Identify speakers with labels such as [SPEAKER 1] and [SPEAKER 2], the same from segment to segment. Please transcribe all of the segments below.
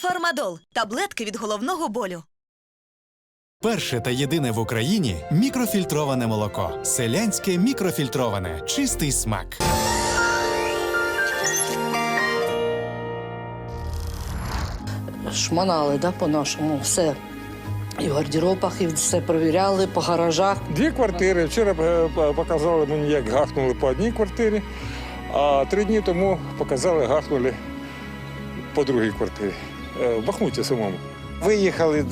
[SPEAKER 1] Фармадол таблетки від головного болю.
[SPEAKER 2] Перше та єдине в Україні мікрофільтроване молоко. Селянське мікрофільтроване. Чистий смак.
[SPEAKER 3] шманали да, по-нашому все. І в гардеробах, і все перевіряли по гаражах.
[SPEAKER 4] Дві квартири. Вчора е, показали мені, як гахнули по одній квартирі, а три дні тому показали, гахнули по другій квартирі. Е, В Бахмуті самому.
[SPEAKER 5] Виїхали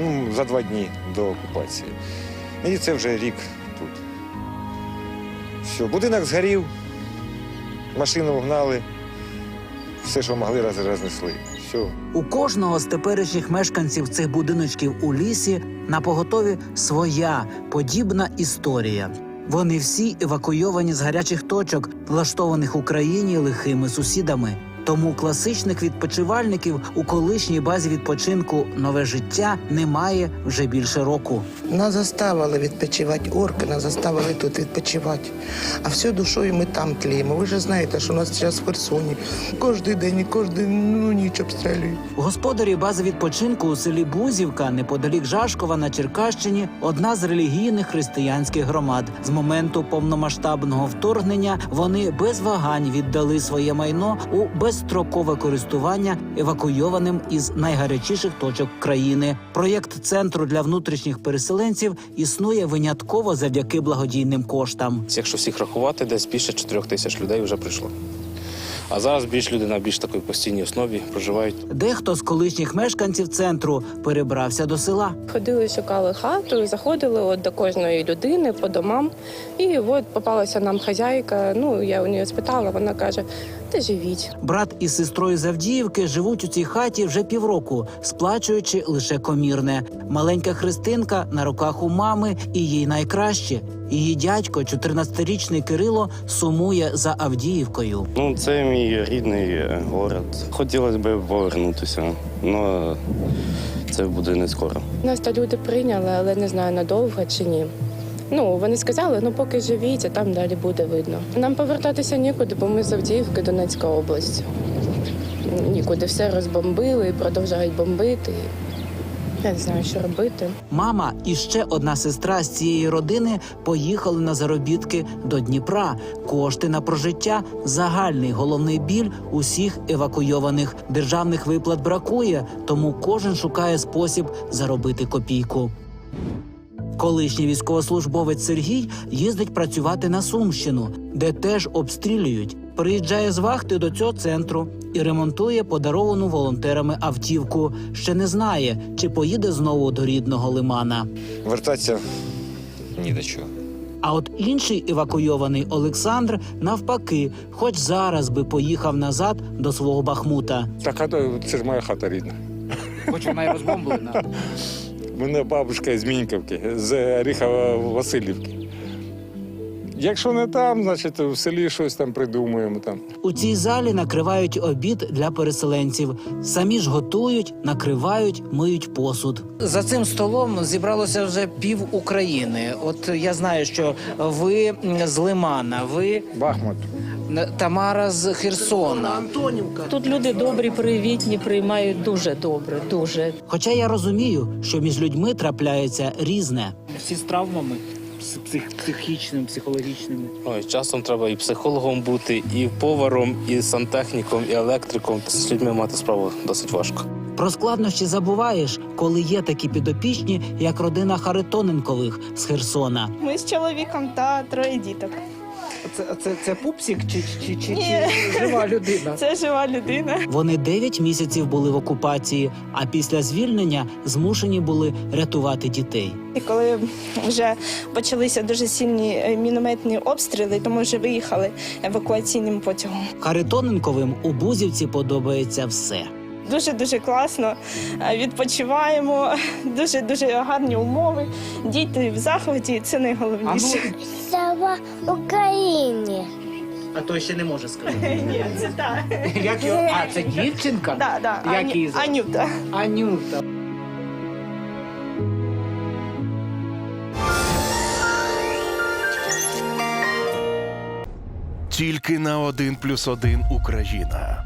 [SPEAKER 5] ну, за два дні до окупації. І це вже рік тут. Все, будинок згорів, машину вгнали, все, що могли, роз- рознесли. Все.
[SPEAKER 6] У кожного з теперішніх мешканців цих будиночків у лісі на поготові своя подібна історія. Вони всі евакуйовані з гарячих точок, влаштованих Україні лихими сусідами. Тому класичних відпочивальників у колишній базі відпочинку нове життя немає вже більше року.
[SPEAKER 7] Нас заставили відпочивати орки, нас заставили тут відпочивати. А всю душою ми там тліємо. Ви ж знаєте, що у нас зараз в Херсоні. Кожен день і кожен ну, ніч обстрілюють.
[SPEAKER 6] Господарі бази відпочинку у селі Бузівка, неподалік Жашкова на Черкащині, одна з релігійних християнських громад. З моменту повномасштабного вторгнення вони без вагань віддали своє майно у безстрокове користування евакуйованим із найгарячіших точок країни. Проєкт центру для внутрішніх переселенців існує винятково завдяки благодійним коштам.
[SPEAKER 8] Якщо всіх рахувати, десь більше 4 тисяч людей вже прийшло. А зараз більш люди на більш такій постійній основі проживають.
[SPEAKER 6] Дехто з колишніх мешканців центру перебрався до села.
[SPEAKER 9] Ходили, шукали хату, заходили от до кожної людини по домам. І от попалася нам хазяйка. Ну, я у неї спитала, вона каже: та живіть.
[SPEAKER 6] Брат із сестрою з Авдіївки живуть у цій хаті вже півроку, сплачуючи лише комірне. Маленька Христинка на руках у мами, і їй найкраще. Її дядько, 14-річний Кирило, сумує за Авдіївкою.
[SPEAKER 8] Ну, це мій рідний е, город. Хотілося б повернутися, але це буде не скоро.
[SPEAKER 9] Нас та люди прийняли, але не знаю надовго чи ні. Ну, вони сказали, ну поки живіть, а там далі буде видно. Нам повертатися нікуди, бо ми з Авдіївки, Донецька область. Нікуди все розбомбили і продовжують бомбити. Я не знаю, що робити.
[SPEAKER 6] Мама і ще одна сестра з цієї родини поїхали на заробітки до Дніпра. Кошти на прожиття загальний головний біль усіх евакуйованих. Державних виплат бракує, тому кожен шукає спосіб заробити копійку. Колишній військовослужбовець Сергій їздить працювати на Сумщину, де теж обстрілюють. Приїжджає з вахти до цього центру і ремонтує подаровану волонтерами автівку. Ще не знає, чи поїде знову до рідного лимана.
[SPEAKER 5] Вертатися ні до чого.
[SPEAKER 6] А от інший евакуйований Олександр навпаки, хоч зараз би поїхав назад до свого Бахмута.
[SPEAKER 4] Так, а то це ж моя хата рідна.
[SPEAKER 6] Хоч вона й розбомблена.
[SPEAKER 4] Мене бабушка з Міньковки, з Оріхова Васильівки. Якщо не там, значить в селі щось там придумаємо. Там.
[SPEAKER 6] У цій залі накривають обід для переселенців. Самі ж готують, накривають, миють посуд. За цим столом зібралося вже пів України. От я знаю, що ви з Лимана, ви
[SPEAKER 4] Бахмут.
[SPEAKER 6] Тамара з Херсона.
[SPEAKER 10] Тут люди добрі, привітні, приймають дуже добре, дуже.
[SPEAKER 6] Хоча я розумію, що між людьми трапляється різне.
[SPEAKER 11] всі з травмами псих, психічним, психологічними.
[SPEAKER 8] Ой, часом треба і психологом бути, і поваром, і сантехніком, і електриком. З людьми мати справу досить важко.
[SPEAKER 6] Про складнощі забуваєш, коли є такі підопічні, як родина Харитоненкових з Херсона.
[SPEAKER 12] Ми з чоловіком та троє діток.
[SPEAKER 11] Це, це, це пупсик чи, чи, чи,
[SPEAKER 12] Ні.
[SPEAKER 11] чи жива людина?
[SPEAKER 12] Це жива людина.
[SPEAKER 6] Вони 9 місяців були в окупації, а після звільнення змушені були рятувати дітей.
[SPEAKER 12] І коли вже почалися дуже сильні е, мінометні обстріли, то ми вже виїхали евакуаційним потягом.
[SPEAKER 6] Харитоненковим у Бузівці подобається все.
[SPEAKER 12] Дуже дуже класно е, відпочиваємо. Дуже дуже гарні умови. Діти в захваті. Це найголовніше.
[SPEAKER 10] Слава Україні!
[SPEAKER 11] А то ще не може сказати.
[SPEAKER 12] Ні, це так.
[SPEAKER 11] Як його? А, це дівчинка?
[SPEAKER 12] Да, да.
[SPEAKER 11] Як її звати?
[SPEAKER 12] Анюта.
[SPEAKER 11] Анюта.
[SPEAKER 13] Тільки на один плюс один Україна.